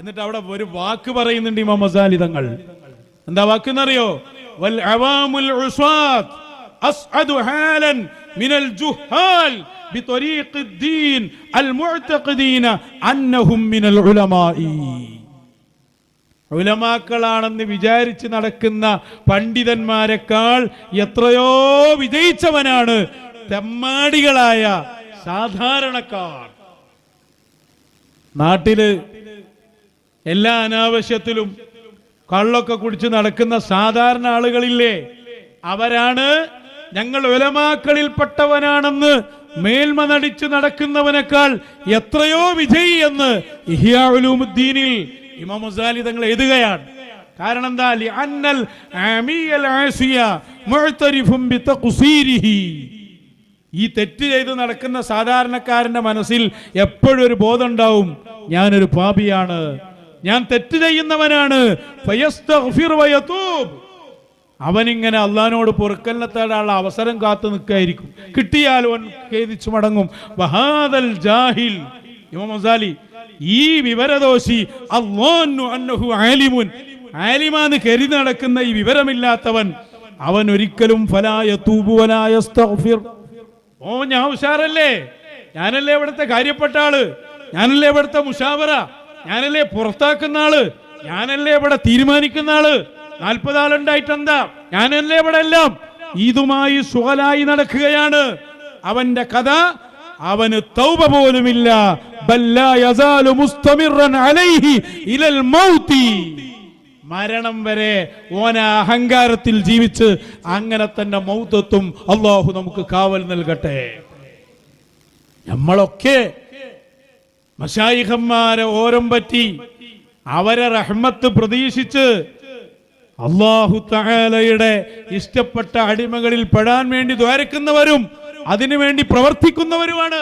എന്നിട്ട് അവിടെ ഒരു വാക്ക് പറയുന്നുണ്ട് ഇമാം മസാലി തങ്ങൾ എന്താ വാക്ക് എന്നറിയോ വൽ അവാമുൽ ഉസ്വാത്ത് അസ്അദു ഹാലൻ മിനൽ ജുഹാൽ بطريق الدين المعتقدين أنهم من العلماء ഉലമാക്കളാണെന്ന് വിചാരിച്ച് നടക്കുന്ന പണ്ഡിതന്മാരെക്കാൾ എത്രയോ വിജയിച്ചവനാണ് തെമ്മാടികളായ സാധാരണക്കാർ നാട്ടില് എല്ലാ അനാവശ്യത്തിലും കള്ളൊക്കെ കുടിച്ച് നടക്കുന്ന സാധാരണ ആളുകളില്ലേ? അവരാണ് ഞങ്ങൾ ഉലമാക്കളിൽപ്പെട്ടവനാണെന്ന് മേൽമ നടിച്ച് നടക്കുന്നവനേക്കാൾ എത്രയോ വിജയി എന്ന് ഇഹിയാവലൂമുദ്ദീനിൽ ഇമാമുസാലി ഇമാം മുസാലി തങ്ങൾ എഴുതുകയാണ്. കാരണം എന്താ അന്നൽ ഈ തെറ്റ് ചെയ്ത് നടക്കുന്ന സാധാരണക്കാരന്റെ മനസ്സിൽ എപ്പോഴും ഒരു ബോധം ഉണ്ടാവും. ഞാനൊരു പാപിയാണ്. ഞാൻ തെറ്റ് ചെയ്യുന്നവനാണ്. അവനിങ്ങനെ അള്ളഹാനോട് പൊറുക്കല്ലത്താടാനുള്ള അവസരം കാത്തു നിൽക്കായിരിക്കും. കിട്ടിയാൽ അവൻ ഖേദിച്ചു മടങ്ങും. വഹാദൽ ജാഹിൽ. ഇമാം മസാലി ഈ വിവരദോഷി അന്നഹു ആലിമുൻ. ആലിമാന്ന് കരുതി നടക്കുന്ന ഈ വിവരമില്ലാത്തവൻ അവൻ ഒരിക്കലും ഫലായ തൂബുവനായ ഓ ഞാൻ ഉഷാറല്ലേ? ഞാനല്ലേ ഇവിടുത്തെ കാര്യപ്പെട്ട ആൾ? ഞാനല്ലേ ഇവിടുത്തെ മുഷാവറ? ഞാനല്ലേ പുറത്താക്കുന്ന ആൾ? ഞാനല്ലേ ഇവിടെ തീരുമാനിക്കുന്ന ആൾ? നാൽപ്പത് എന്താ ഞാനല്ലേ ഇവിടെ എല്ലാം? ഇതുമായി സുഖലായി നടക്കുകയാണ്. അവന്റെ കഥ അവന് തൗബ പോലുമില്ല. മരണം വരെ ഓന അഹങ്കാരത്തിൽ ജീവിച്ച് അങ്ങനെ തന്നെ മൗത്തത്തും. അള്ളാഹു നമുക്ക് കാവൽ നൽകട്ടെ. നമ്മളൊക്കെ മഷായിഹന്മാരെ ഓരം പറ്റി അവരെ റഹ്മത്ത് പ്രതീക്ഷിച്ച് അള്ളാഹു തആലയുടെ ഇഷ്ടപ്പെട്ട അടിമകളിൽ പെടാൻ വേണ്ടി ദ്വാരക്കുന്നവരും അതിനുവേണ്ടി പ്രവർത്തിക്കുന്നവരുമാണ്.